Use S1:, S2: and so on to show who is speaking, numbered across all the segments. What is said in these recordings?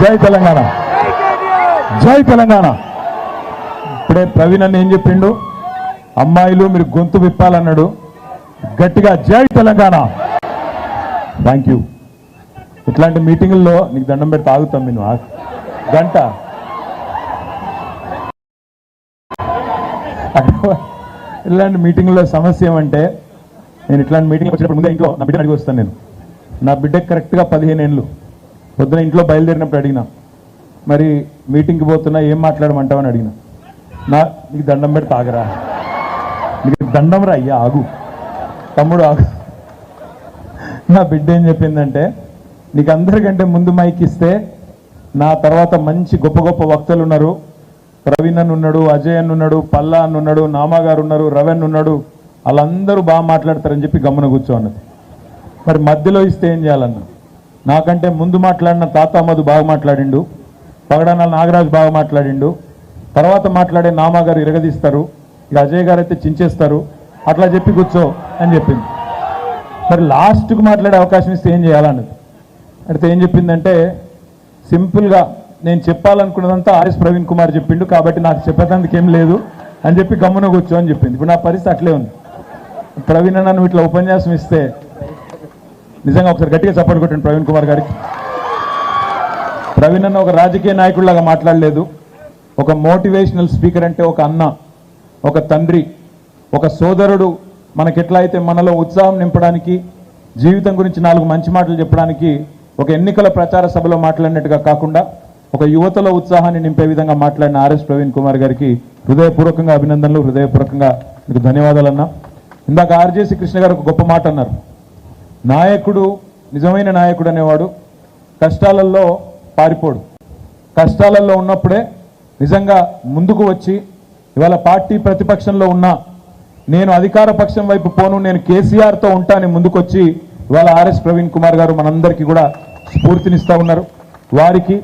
S1: జై తెలంగాణ. జై తెలంగాణ. ఇప్పుడే ప్రవీణ్ అన్న ఏం చెప్పిండు? అమ్మాయిలు మీరు గొంతు విప్పాలన్నాడు. గట్టిగా జై తెలంగాణ. థ్యాంక్ యూ ఇట్లాంటి మీటింగుల్లో నీకు దండం పెడితే ఆగుతాం నేను గంట. ఇలాంటి మీటింగ్లో సమస్య ఏమంటే నేను ఇట్లాంటి మీటింగ్ వచ్చినప్పుడు ముందే ఇంట్లో నా బిడ్డ అడిగి వస్తాను నేను. నా బిడ్డకి కరెక్ట్గా పదిహేను ఏళ్ళు. పొద్దున ఇంట్లో బయలుదేరినప్పుడు అడిగిన మరి మీటింగ్కి పోతున్నా ఏం మాట్లాడమంటావని అడిగిన నా నీకు దండం పెడితే ఆగరా. నీకు దండం రా అయ్యా ఆగు. తమ్ముడు ఆగు. నా బిడ్డ ఏం చెప్పిందంటే నీకు అందరికంటే ముందు మైక్ ఇస్తే నా తర్వాత మంచి గొప్ప గొప్ప వక్తలు ఉన్నారు. ప్రవీణ్ అని ఉన్నాడు అజయ్ అని ఉన్నాడు పల్లా అన్న ఉన్నాడు నామాగారు ఉన్నారు రవెన్ ఉన్నాడు. వాళ్ళందరూ బాగా మాట్లాడతారని చెప్పి గమ్మున కూర్చో అన్నది. మరి మధ్యలో ఇస్తే ఏం చేయాలన్నా? నాకంటే ముందు మాట్లాడిన తాతామధు బాగా మాట్లాడిండు. పగడానాల నాగరాజు బాగా మాట్లాడిండు. తర్వాత మాట్లాడే నామా గారు ఇరగదీస్తారు. ఇక అజయ్ గారు అయితే చించేస్తారు. అట్లా చెప్పి కూర్చో అని చెప్పింది. మరి లాస్ట్కు మాట్లాడే అవకాశం ఇస్తే ఏం చేయాలన్నది? అయితే ఏం చెప్పిందంటే సింపుల్గా నేను చెప్పాలనుకున్నదంతా ఆర్ఎస్ ప్రవీణ్ కుమార్ చెప్పిండు. కాబట్టి నాకు చెప్పేదానికి ఏం లేదు అని చెప్పి గమ్మున కూర్చో అని చెప్పింది. ఇప్పుడు నా పరిస్థితి అట్లే ఉంది. ప్రవీణ్ నన్ను ఇట్లా ఉపన్యాసం ఇస్తే నిజంగా ఒకసారి గట్టిగా సపోర్ట్ కొట్టండి ప్రవీణ్ కుమార్ గారికి. ప్రవీణ్ అన్న ఒక రాజకీయ నాయకుడిలాగా మాట్లాడలేదు. ఒక మోటివేషనల్ స్పీకర్ అంటే ఒక అన్న ఒక తండ్రి ఒక సోదరుడు మనకి ఎట్లా అయితే మనలో ఉత్సాహం నింపడానికి జీవితం గురించి నాలుగు మంచి మాటలు చెప్పడానికి ఒక ఎన్నికల ప్రచార సభలో మాట్లాడినట్టుగా కాకుండా ఒక యువతలో ఉత్సాహాన్ని నింపే విధంగా మాట్లాడిన ఆర్ఎస్ ప్రవీణ్ కుమార్ గారికి హృదయపూర్వకంగా అభినందనలు హృదయపూర్వకంగా మీకు ధన్యవాదాలన్నా. ఇందాక ఆర్జేసి కృష్ణ గారు ఒక గొప్ప మాట అన్నారు. నాయకుడు నిజమైన నాయకుడు అనేవాడు కష్టాలలో పారిపోడు. కష్టాలలో ఉన్నప్పుడే నిజంగా ముందుకు వచ్చి ఇవాళ పార్టీ ప్రతిపక్షంలో ఉన్నా నేను అధికార పక్షం వైపు పోను నేను కేసీఆర్తో ఉంటానని ముందుకొచ్చి ఇవాళ ఆర్ఎస్ ప్రవీణ్ కుమార్ గారు మనందరికీ కూడా స్ఫూర్తినిస్తూ ఉన్నారు. వారికి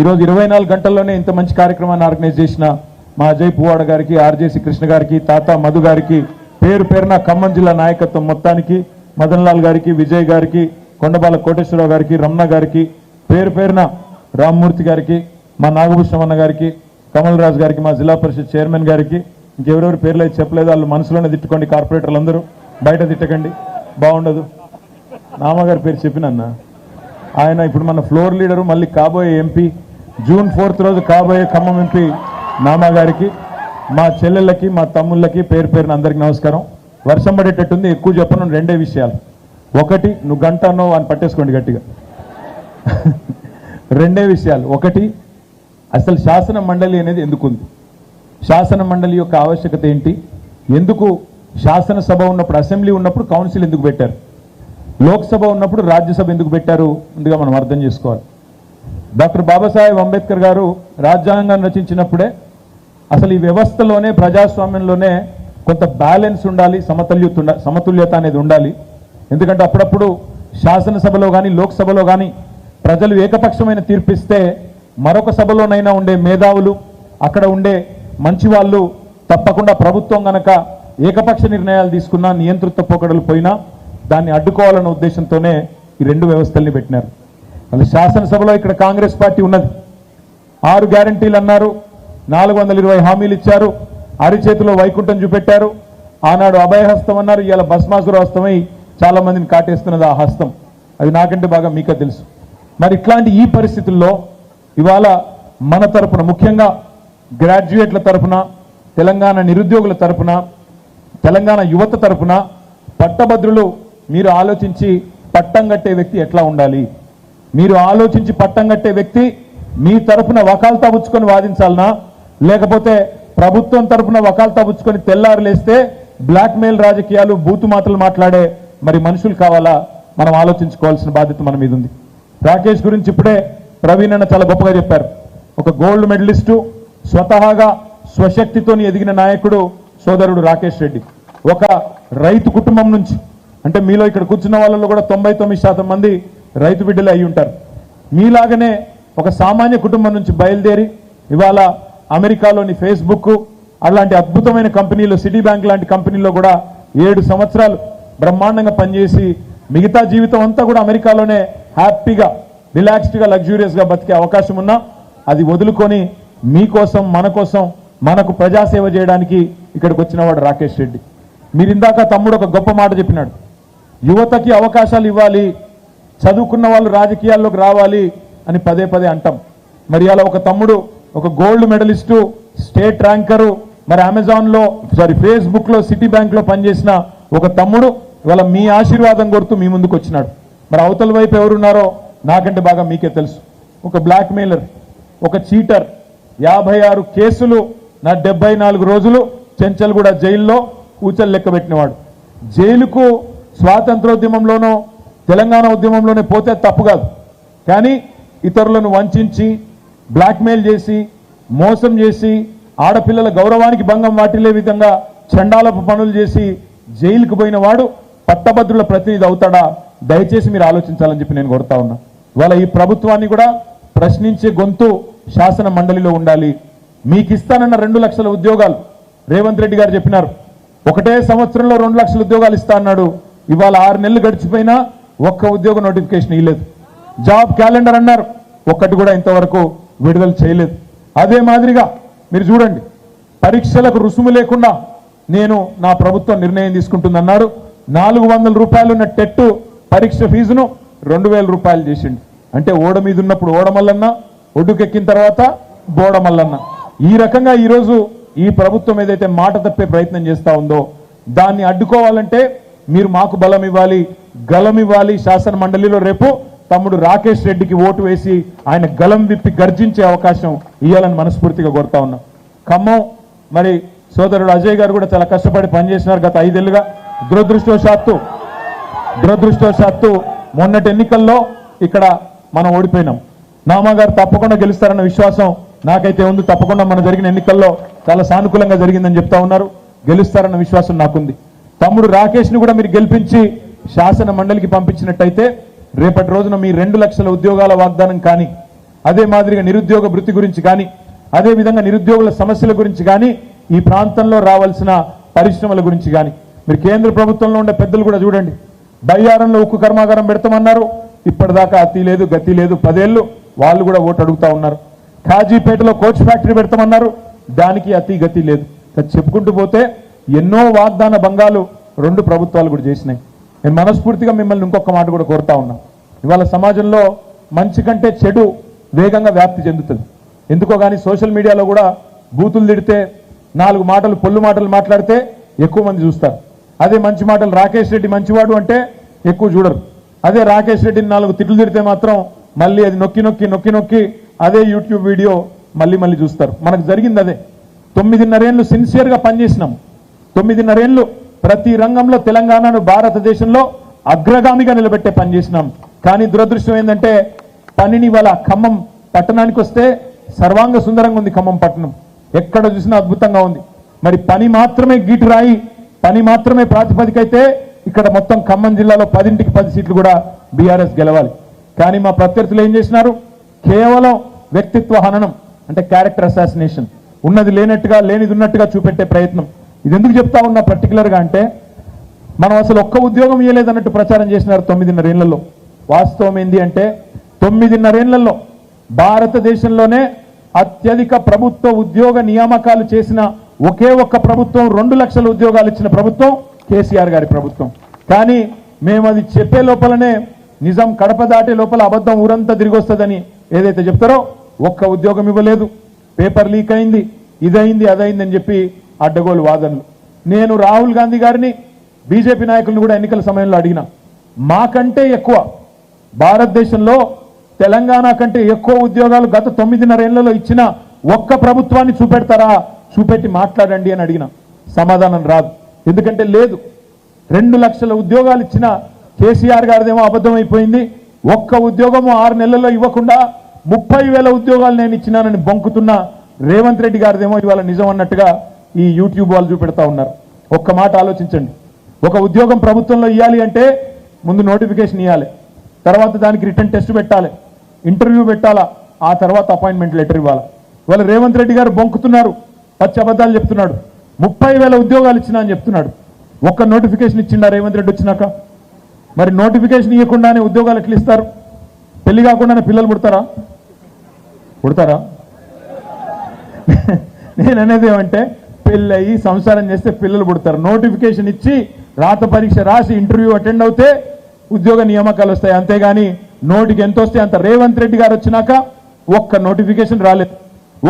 S1: ఈరోజు ఇరవై నాలుగు గంటల్లోనే ఇంత మంచి కార్యక్రమాన్ని ఆర్గనైజ్ చేసిన మా అజయ్ పువ్వాడ గారికి ఆర్జేసి కృష్ణ గారికి తాత మధు గారికి పేరు పేరున ఖమ్మం జిల్లా నాయకత్వం మొత్తానికి మదన్ లాల్ గారికి విజయ్ గారికి కొండబాల కోటేశ్వరరావు గారికి రమణ గారికి పేరు పేరున రామ్మూర్తి గారికి మా నాగభూషణం గారికి కమల్ రాజు గారికి మా జిల్లా పరిషత్ చైర్మన్ గారికి ఇంకెవరెవరి పేర్లు అయితే చెప్పలేదు వాళ్ళు మనసులోనే తిట్టుకోండి కార్పొరేటర్లు అందరూ బయట తిట్టకండి బాగుండదు. నామగారి పేరు చెప్పినన్నా ఆయన ఇప్పుడు మన ఫ్లోర్ లీడరు మళ్ళీ కాబోయే ఎంపీ జూన్ ఫోర్త్ రోజు కాబోయే ఖమ్మం ఎంపీ నామగారికి మా చెల్లెళ్ళకి మా తమ్ముళ్ళకి పేరు పేరున అందరికి నమస్కారం. వర్షం పడేటట్టుంది ఎక్కువ చెప్పను రెండే విషయాలు. ఒకటి నువ్వు గంట అన్నావు అని పట్టేసుకోండి గట్టిగా. రెండే విషయాలు. ఒకటి అసలు శాసన మండలి అనేది ఎందుకు ఉంది శాసన మండలి యొక్క ఆవశ్యకత ఏంటి? ఎందుకు శాసనసభ ఉన్నప్పుడు అసెంబ్లీ ఉన్నప్పుడు కౌన్సిల్ ఎందుకు పెట్టారు? లోక్సభ ఉన్నప్పుడు రాజ్యసభ ఎందుకు పెట్టారు? ముందుగా మనం అర్థం చేసుకోవాలి. డాక్టర్ బాబాసాహెబ్ అంబేద్కర్ గారు రాజ్యాంగాన్ని రచించినప్పుడే అసలు ఈ వ్యవస్థలోనే ప్రజాస్వామ్యంలోనే కొంత బ్యాలెన్స్ ఉండాలి సమతుల్యత సమతుల్యత అనేది ఉండాలి. ఎందుకంటే అప్పుడప్పుడు శాసనసభలో కానీ లోక్సభలో కానీ ప్రజలు ఏకపక్షమైన తీర్పిస్తే మరొక సభలోనైనా ఉండే మేధావులు అక్కడ ఉండే మంచి వాళ్ళు తప్పకుండా ప్రభుత్వం గనక ఏకపక్ష నిర్ణయాలు తీసుకున్నా నియంతృత్వ పోకడలు పోయినా దాన్ని అడ్డుకోవాలన్న ఉద్దేశంతోనే ఈ రెండు వ్యవస్థల్ని పెట్టినారు. అసలు శాసనసభలో ఇక్కడ కాంగ్రెస్ పార్టీ ఉన్నది. ఆరు గ్యారంటీలు అన్నారు నాలుగు వందల ఇరవై హామీలు ఇచ్చారు. అరిచేతిలో వైకుంఠం చూపెట్టారు. ఆనాడు అభయహస్తం అన్నారు. ఇవాళ భస్మాసుర హస్తమై చాలా మందిని కాటేస్తున్నది ఆ హస్తం. అది నాకంటే బాగా మీకే తెలుసు. మరి ఇట్లాంటి ఈ పరిస్థితుల్లో ఇవాళ మన తరపున ముఖ్యంగా గ్రాడ్యుయేట్ల తరపున తెలంగాణ నిరుద్యోగుల తరపున తెలంగాణ యువత తరపున పట్టభద్రులు మీరు ఆలోచించి పట్టం కట్టే వ్యక్తి ఎట్లా ఉండాలి? మీరు ఆలోచించి పట్టం కట్టే వ్యక్తి మీ తరపున వకాల్తా పుచ్చుకొని వాదించాలనా? లేకపోతే ప్రభుత్వం తరపున వకాల్తా పుచ్చుకొని తెల్లారు లేస్తే బ్లాక్ మెయిల్ రాజకీయాలు బూతు మాటలు మాట్లాడే మరి మనుషులు కావాలా? మనం ఆలోచించుకోవాల్సిన బాధ్యత మన మీద ఉంది. రాకేష్ గురించి ఇప్పుడే ప్రవీణ్ అన్న చాలా గొప్పగా చెప్పారు. ఒక గోల్డ్ మెడలిస్టు స్వతహాగా స్వశక్తితోని ఎదిగిన నాయకుడు సోదరుడు రాకేష్ రెడ్డి. ఒక రైతు కుటుంబం నుంచి అంటే మీలో ఇక్కడ కూర్చున్న వాళ్ళలో కూడా తొంభై తొమ్మిది శాతం మంది రైతు బిడ్డలు అయి ఉంటారు మీలాగనే ఒక సామాన్య కుటుంబం నుంచి బయలుదేరి ఇవాళ అమెరికాలోని ఫేస్బుక్ అలాంటి అద్భుతమైన కంపెనీలు సిటీ బ్యాంక్ లాంటి కంపెనీలో కూడా ఏడు సంవత్సరాలు బ్రహ్మాండంగా పనిచేసి మిగతా జీవితం అంతా కూడా అమెరికాలోనే హ్యాపీగా రిలాక్స్డ్గా లగ్జూరియస్గా బతికే అవకాశం ఉన్నా అది వదులుకొని మీకోసం మన కోసం మనకు ప్రజాసేవ చేయడానికి ఇక్కడికి వచ్చినవాడు రాకేష్ రెడ్డి. మీరు ఇందాక తమ్ముడు ఒక గొప్ప మాట చెప్పినాడు. యువతకి అవకాశాలు ఇవ్వాలి చదువుకున్న వాళ్ళు రాజకీయాల్లోకి రావాలి అని పదే పదే అంటాం. మరి అలా ఒక తమ్ముడు ఒక గోల్డ్ మెడలిస్టు స్టేట్ ర్యాంకరు మరి అమెజాన్లో సారీ ఫేస్బుక్లో సిటీ బ్యాంక్లో పనిచేసిన ఒక తమ్ముడు ఇవాళ మీ ఆశీర్వాదం కొడుతూ మీ ముందుకు వచ్చినాడు. మరి అవతల వైపు ఎవరున్నారో నాకంటే బాగా మీకే తెలుసు. ఒక బ్లాక్మెయిలర్ ఒక చీటర్ యాభై ఆరు కేసులు నా డెబ్బై నాలుగు రోజులు చెంచల్గూడ జైల్లో కూచలు లెక్కబెట్టినవాడు జైలుకు స్వాతంత్రోద్యమంలోనో తెలంగాణ ఉద్యమంలోనే పోతే తప్పు కాదు. కానీ ఇతరులను వంచి బ్లాక్మెయిల్ చేసి మోసం చేసి ఆడపిల్లల గౌరవానికి భంగం వాటిల్లే విధంగా చండాలపు పనులు చేసి జైలుకు పోయిన వాడు పట్టభద్రుల ప్రతినిధి అవుతాడా? దయచేసి మీరు ఆలోచించాలని చెప్పి నేను కొడతా ఉన్నా. ఇవాళ ఈ ప్రభుత్వాన్ని కూడా ప్రశ్నించే గొంతు శాసన మండలిలో ఉండాలి. మీకు ఇస్తానన్న రెండు లక్షల ఉద్యోగాలు రేవంత్ రెడ్డి గారు చెప్పినారు. ఒకటే సంవత్సరంలో రెండు లక్షల ఉద్యోగాలు ఇస్తా అన్నాడు. ఇవాళ ఆరు నెలలు గడిచిపోయినా ఒక్క ఉద్యోగ నోటిఫికేషన్ ఇవ్వలేదు జాబ్ క్యాలెండర్ అన్నారు. ఒక్కటి కూడా ఇంతవరకు విడుదల చేయలేదు. అదే మాదిరిగా మీరు చూడండి పరీక్షలకు రుసుము లేకుండా నేను నా ప్రభుత్వం నిర్ణయం తీసుకుంటుందన్నారు. నాలుగు వందల రూపాయలు ఉన్న టెట్టు పరీక్ష ఫీజును రెండు వేల రూపాయలు చేసిండు. అంటే ఓడ మీద ఉన్నప్పుడు ఓడమల్లన్న ఒడ్డుకెక్కిన తర్వాత బోడమల్లన్న ఈ రకంగా ఈరోజు ఈ ప్రభుత్వం ఏదైతే మాట తప్పే ప్రయత్నం చేస్తూ ఉందో దాన్ని అడ్డుకోవాలంటే మీరు మాకు బలం ఇవ్వాలి గలం ఇవ్వాలి శాసన మండలిలో రేపు తమ్ముడు రాకేష్ రెడ్డికి ఓటు వేసి ఆయన గలం విప్పి గర్జించే అవకాశం ఇవ్వాలని మనస్ఫూర్తిగా కోరుతా ఉన్నాం. ఖమ్మం మరి సోదరుడు అజయ్ గారు కూడా చాలా కష్టపడి పనిచేసినారు గత ఐదేళ్ళుగా దురదృష్టవశాత్తు దురదృష్టవశాత్తు మొన్నటి ఎన్నికల్లో ఇక్కడ మనం ఓడిపోయినాం. నామా గారు తప్పకుండా గెలుస్తారన్న విశ్వాసం నాకైతే ఉంది. తప్పకుండా మన జరిగిన ఎన్నికల్లో చాలా సానుకూలంగా జరిగిందని చెప్తా ఉన్నారు. గెలుస్తారన్న విశ్వాసం నాకుంది. తమ్ముడు రాకేష్ని కూడా మీరు గెలిపించి శాసన మండలికి పంపించినట్టయితే రేపటి రోజున మీ రెండు లక్షల ఉద్యోగాల వాగ్దానం కానీ అదే మాదిరిగా నిరుద్యోగ వృత్తి గురించి కానీ అదే విధంగా నిరుద్యోగుల సమస్యల గురించి కానీ ఈ ప్రాంతంలో రావాల్సిన పరిశ్రమల గురించి కానీ మీరు కేంద్ర ప్రభుత్వంలో ఉండే పెద్దలు కూడా చూడండి. బయ్యారంలో ఉక్కు కర్మాగారం పెడతామన్నారు. ఇప్పటిదాకా అతి లేదు గతి లేదు పదేళ్ళు వాళ్ళు కూడా ఓటు అడుగుతా ఉన్నారు. కాజీపేటలో కోచ్ ఫ్యాక్టరీ పెడతామన్నారు. దానికి అతి గతి లేదు. చెప్పుకుంటూ పోతే ఎన్నో వాగ్దాన భంగాలు రెండు ప్రభుత్వాలు కూడా చేసినాయి. నేను మనస్ఫూర్తిగా మిమ్మల్ని ఇంకొక మాట కూడా కోరుతా ఉన్నాం. ఇవాళ సమాజంలో మంచి కంటే చెడు వేగంగా వ్యాప్తి చెందుతుంది. ఎందుకో కానీ సోషల్ మీడియాలో కూడా బూతులు తిడితే నాలుగు మాటలు పొల్లు మాటలు మాట్లాడితే ఎక్కువ మంది చూస్తారు. అదే మంచి మాటలు రాకేష్ రెడ్డి మంచివాడు అంటే ఎక్కువ చూడరు. అదే రాకేష్ రెడ్డిని నాలుగు తిట్లు తిడితే మాత్రం మళ్ళీ అది నొక్కి నొక్కి నొక్కి నొక్కి అదే యూట్యూబ్ వీడియో మళ్ళీ మళ్ళీ చూస్తారు. మనకు జరిగింది అదే. తొమ్మిదిన్నరేళ్ళు సిన్సియర్గా పనిచేసినాం. తొమ్మిదిన్నరేళ్ళు ప్రతి రంగంలో తెలంగాణను భారతదేశంలో అగ్రగామిగా నిలబెట్టే పని చేసినాం. కానీ దురదృష్టం ఏంటంటే పనిని వాళ్ళ ఖమ్మం పట్టణానికి వస్తే సర్వాంగ సుందరంగా ఉంది ఖమ్మం పట్టణం. ఎక్కడ చూసినా అద్భుతంగా ఉంది. మరి పని మాత్రమే గీటు రాయి పని మాత్రమే ప్రాతిపదిక అయితే ఇక్కడ మొత్తం ఖమ్మం జిల్లాలో పదింటికి పది సీట్లు కూడా బీఆర్ఎస్ గెలవాలి. కానీ మా ప్రత్యర్థులు ఏం చేసినారు? కేవలం వ్యక్తిత్వ హననం అంటే క్యారెక్టర్ అసాసినేషన్ ఉన్నది లేనట్టుగా లేనిది ఉన్నట్టుగా చూపెట్టే ప్రయత్నం. ఇది ఎందుకు చెప్తా ఉన్నా పర్టికులర్గా అంటే మనం అసలు ఒక్క ఉద్యోగం ఇవ్వలేదన్నట్టు ప్రచారం చేసినారు తొమ్మిదిన్నరేళ్ళలో వాస్తవం ఏంది అంటే తొమ్మిదిన్నరేళ్ళలో భారతదేశంలోనే అత్యధిక ప్రభుత్వ ఉద్యోగ నియామకాలు చేసిన ఒకే ఒక్క ప్రభుత్వం రెండు లక్షల ఉద్యోగాలు ఇచ్చిన ప్రభుత్వం కేసీఆర్ గారి ప్రభుత్వం. కానీ మేము అది చెప్పే లోపలనే నిజం కడప దాటే లోపల అబద్ధం ఊరంతా తిరిగి వస్తుందని ఏదైతే చెప్తారో ఒక్క ఉద్యోగం ఇవ్వలేదు. పేపర్ లీక్ అయింది ఇదైంది అదైంది అని చెప్పి అడ్డగోలు వాదనలు. నేను రాహుల్ గాంధీ గారిని బీజేపీ నాయకులను కూడా ఎన్నికల సమయంలో అడిగిన మాకంటే ఎక్కువ భారతదేశంలో తెలంగాణ కంటే ఎక్కువ ఉద్యోగాలు గత తొమ్మిదిన్నరేళ్ళలో ఇచ్చిన ఒక్క ప్రభుత్వాన్ని చూపెడతారా? చూపెట్టి మాట్లాడండి అని అడిగిన. సమాధానం రాదు. ఎందుకంటే లేదు. రెండు లక్షల ఉద్యోగాలు ఇచ్చిన కేసీఆర్ గారిదేమో అబద్ధం అయిపోయింది ఒక్క ఉద్యోగము ఆరు నెలల్లో ఇవ్వకుండా ముప్పై వేల ఉద్యోగాలు నేను ఇచ్చినానని బొంకుతున్న రేవంత్ రెడ్డి గారిదేమో ఇవాళ నిజం అన్నట్టుగా ఈ యూట్యూబ్ వాళ్ళు చూపెడతా ఉన్నారు. ఒక్క మాట ఆలోచించండి. ఒక ఉద్యోగం ప్రభుత్వంలో ఇవ్వాలి అంటే ముందు నోటిఫికేషన్ ఇవ్వాలి తర్వాత దానికి రిటర్న్ టెస్ట్ పెట్టాలి. ఇంటర్వ్యూ పెట్టాలా? ఆ తర్వాత అపాయింట్మెంట్ లెటర్ ఇవ్వాలి? ఇవాళ రేవంత్ రెడ్డి గారు బొంకుతున్నారు. పచ్చి అబద్ధాలు చెప్తున్నాడు. ముప్పై వేల ఉద్యోగాలు ఇచ్చినా అని చెప్తున్నాడు. ఒక్క నోటిఫికేషన్ ఇచ్చిండా రేవంత్ రెడ్డి వచ్చినాక? మరి నోటిఫికేషన్ ఇవ్వకుండానే ఉద్యోగాలు ఎట్లా ఇస్తారు? పెళ్ళి కాకుండానే పిల్లలు పుడతారా? పుడతారా? నేను అనేది ఏమంటే పెళ్ళయి సంసారం చేస్తే పిల్లలు పుడతారు. నోటిఫికేషన్ ఇచ్చి రాత పరీక్ష రాసి ఇంటర్వ్యూ అటెండ్ అవుతే ఉద్యోగ నియామకాలు వస్తాయి. అంతేగాని నోటికి ఎంత వస్తే అంత. రేవంత్ రెడ్డి గారు వచ్చినాక ఒక్క నోటిఫికేషన్ రాలేదు.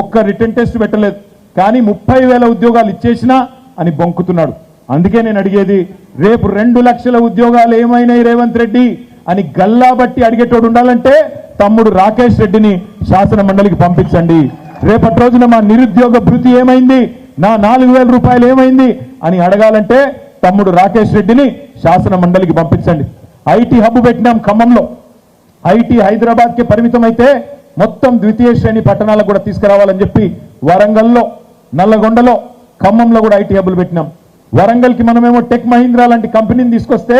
S1: ఒక్క రిటర్న్ టెస్ట్ పెట్టలేదు. కానీ ముప్పై వేల ఉద్యోగాలు ఇచ్చేసినా అని బొంకుతున్నాడు. అందుకే నేను అడిగేది రేపు రెండు లక్షల ఉద్యోగాలు ఏమైనాయి రేవంత్ రెడ్డి అని గల్లా బట్టి అడిగేటోడు ఉండాలంటే తమ్ముడు రాకేష్ రెడ్డిని శాసన మండలికి పంపించండి. రేపటి రోజున మా నిరుద్యోగ భృతి ఏమైంది? నా నాలుగు వేల రూపాయలు ఏమైంది అని అడగాలంటే తమ్ముడు రాకేష్ రెడ్డిని శాసన మండలికి పంపించండి. ఐటీ హబ్ పెట్టినాం ఖమ్మంలో. ఐటీ హైదరాబాద్కి పరిమితం అయితే మొత్తం ద్వితీయ శ్రేణి పట్టణాలకు కూడా తీసుకురావాలని చెప్పి వరంగల్లో నల్లగొండలో ఖమ్మంలో కూడా ఐటీ హబ్బులు పెట్టినాం. వరంగల్కి మనమేమో టెక్ మహీంద్రా లాంటి కంపెనీని తీసుకొస్తే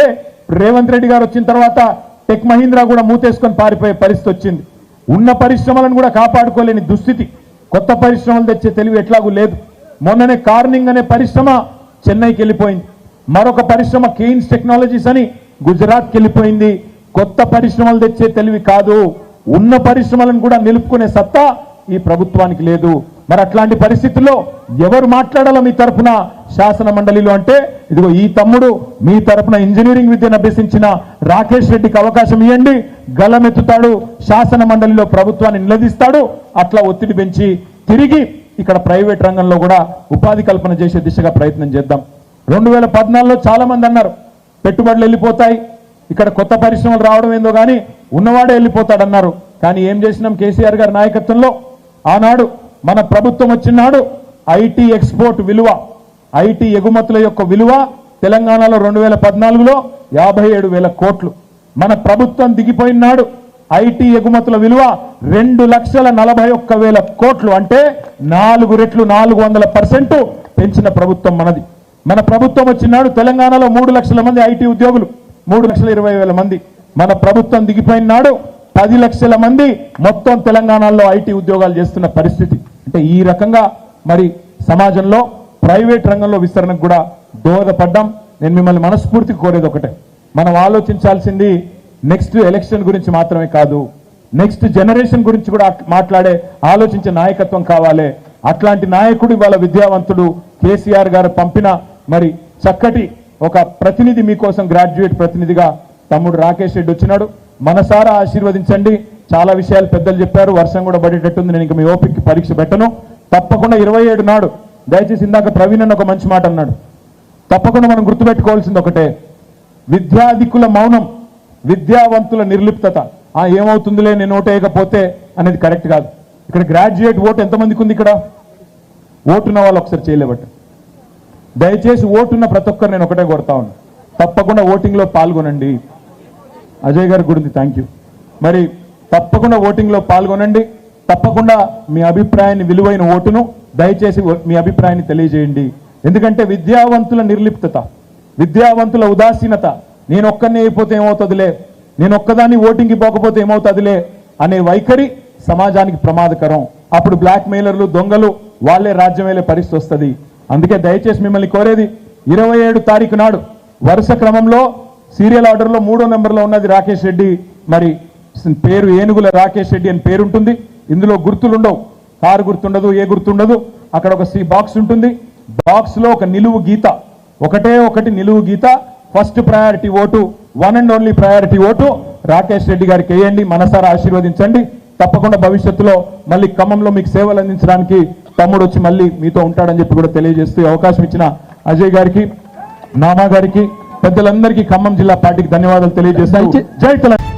S1: రేవంత్ రెడ్డి గారు వచ్చిన తర్వాత టెక్ మహీంద్రా కూడా మూతేసుకొని పారిపోయే పరిస్థితి వచ్చింది. ఉన్న పరిశ్రమలను కూడా కాపాడుకోలేని దుస్థితి. కొత్త పరిశ్రమలు తెచ్చే తెలివి ఎట్లాగూ లేదు. మొన్ననే కార్నింగ్ అనే పరిశ్రమ చెన్నైకి వెళ్ళిపోయింది. మరొక పరిశ్రమ కెయిన్స్ టెక్నాలజీస్ అని గుజరాత్కి వెళ్ళిపోయింది. కొత్త పరిశ్రమలు తెచ్చే తెలివి కాదు. ఉన్న పరిశ్రమలను కూడా నిలుపుకునే సత్తా ఈ ప్రభుత్వానికి లేదు. మరి అట్లాంటి పరిస్థితుల్లో ఎవరు మాట్లాడాలో మీ తరఫున శాసన మండలిలో అంటే ఇదిగో ఈ తమ్ముడు మీ తరఫున ఇంజనీరింగ్ విద్యను అభ్యసించిన రాకేష్ రెడ్డికి అవకాశం ఇవ్వండి గలమెత్తుతాడు శాసన మండలిలో ప్రభుత్వాన్ని నిలదీస్తాడు. అట్లా ఒత్తిడి పెంచి తిరిగి ఇక్కడ ప్రైవేట్ రంగంలో కూడా ఉపాధి కల్పన చేసే దిశగా ప్రయత్నం చేద్దాం. రెండు వేల పద్నాలుగులో చాలా అన్నారు పెట్టుబడులు వెళ్ళిపోతాయి. ఇక్కడ కొత్త పరిశ్రమలు రావడం ఏందో కానీ ఉన్నవాడే వెళ్ళిపోతాడన్నారు. కానీ ఏం చేసినాం కేసీఆర్ గారి నాయకత్వంలో? ఆనాడు మన ప్రభుత్వం వచ్చినాడు ఐటీ ఎక్స్పోర్ట్ విలువ ఐటీ ఎగుమతుల యొక్క విలువ తెలంగాణలో రెండు వేల పద్నాలుగులో యాభై ఏడు వేల కోట్లు. మన ప్రభుత్వం దిగిపోయినాడు ఐటీ ఎగుమతుల విలువ రెండు లక్షల నలభై ఒక్క వేల కోట్లు అంటే నాలుగు రెట్లు నాలుగు వందల పర్సెంట్ పెంచిన ప్రభుత్వం మనది. మన ప్రభుత్వం వచ్చినాడు తెలంగాణలో మూడు లక్షల మంది ఐటీ ఉద్యోగులు మూడు లక్షల ఇరవై వేల మంది. మన ప్రభుత్వం దిగిపోయినాడు పది లక్షల మంది మొత్తం తెలంగాణలో ఐటీ ఉద్యోగాలు చేస్తున్న పరిస్థితి. అంటే ఈ రకంగా మరి సమాజంలో ప్రైవేట్ రంగంలో విస్తరణకు కూడా దోహదపడ్డాం. నేను మిమ్మల్ని మనస్ఫూర్తి కోరేది ఒకటే. మనం ఆలోచించాల్సింది నెక్స్ట్ ఎలక్షన్ గురించి మాత్రమే కాదు నెక్స్ట్ జనరేషన్ గురించి కూడా మాట్లాడే ఆలోచించే నాయకత్వం కావాలి. అట్లాంటి నాయకుడు ఇవాళ విద్యావంతుడు కేసీఆర్ గారు పంపిన మరి చక్కటి ఒక ప్రతినిధి మీకోసం గ్రాడ్యుయేట్ ప్రతినిధిగా తమ్ముడు రాకేష్ రెడ్డి వచ్చినాడు. మనసారా ఆశీర్వదించండి. చాలా విషయాలు పెద్దలు చెప్పారు. వర్షం కూడా పడేటట్టుంది. నేను ఇంకా మీ ఓపిక పరీక్ష పెట్టను. తప్పకుండా ఇరవై ఏడు నాడు దయచేసి ఇందాక ప్రవీణ్ అన్న ఒక మంచి మాట అన్నాడు. తప్పకుండా మనం గుర్తుపెట్టుకోవాల్సింది ఒకటే. విద్యాధికుల మౌనం విద్యావంతుల నిర్లిప్తత. ఆ ఏమవుతుందిలే నేను ఓటు వేయకపోతే అనేది కరెక్ట్ కాదు. ఇక్కడ గ్రాడ్యుయేట్ ఓటు ఎంతమందికి ఉంది ఇక్కడ? ఓటున్న వాళ్ళు ఒకసారి చేయలేబట్టి దయచేసి ఓటున్న ప్రతి ఒక్కరు నేను ఒకటే కొడతా ఉన్నా. తప్పకుండా ఓటింగ్లో పాల్గొనండి. అజయ్ గారి గురించి థ్యాంక్ యూ మరి తప్పకుండా ఓటింగ్లో పాల్గొనండి. తప్పకుండా మీ అభిప్రాయాన్ని విలువైన ఓటును దయచేసి మీ అభిప్రాయాన్ని తెలియజేయండి. ఎందుకంటే విద్యావంతుల నిర్లిప్తత విద్యావంతుల ఉదాసీనత నేను ఒక్కనే అయిపోతే ఏమవుతుందిలే? నేను ఒక్కదాన్ని ఓటింగ్కి పోకపోతే ఏమవుతుందిలే? అనే వైఖరి సమాజానికి ప్రమాదకరం. అప్పుడు బ్లాక్ మెయిలర్లు దొంగలు వాళ్ళే రాజ్యం వెళ్ళే పరిస్థితి వస్తుంది. అందుకే దయచేసి మిమ్మల్ని కోరేది ఇరవై ఏడు తారీఖు నాడు వరుస క్రమంలో సీరియల్ ఆర్డర్లో మూడో నెంబర్లో ఉన్నది రాకేష్ రెడ్డి. మరి పేరు ఏనుగుల రాకేష్ రెడ్డి అని పేరు ఉంటుంది ఇందులో గుర్తులు ఉండవు కారు గుర్తుండదు ఏ గుర్తుండదు. అక్కడ ఒక సి బాక్స్ ఉంటుంది. బాక్స్లో ఒక నిలువు గీత. ఒకటే ఒకటి నిలువు గీత. First priority vote one and only priority vote. Rakesh Reddy గారికి వేయండి మనసారా ఆశీర్వదించండి. తప్పకుండా భవిష్యత్తులో మళ్ళీ ఖమ్మంలో మీకు సేవలు అందించడానికి తమ్ముడు వచ్చి మళ్ళీ మీతో ఉంటాడని చెప్పి కూడా తెలియజేస్తూ అవకాశం ఇచ్చిన అజయ్ గారికి నామా గారికి పెద్దలందరికీ ఖమ్మం జిల్లా పార్టీకి ధన్యవాదాలు తెలియజేస్తాను జై తెలంగాణ.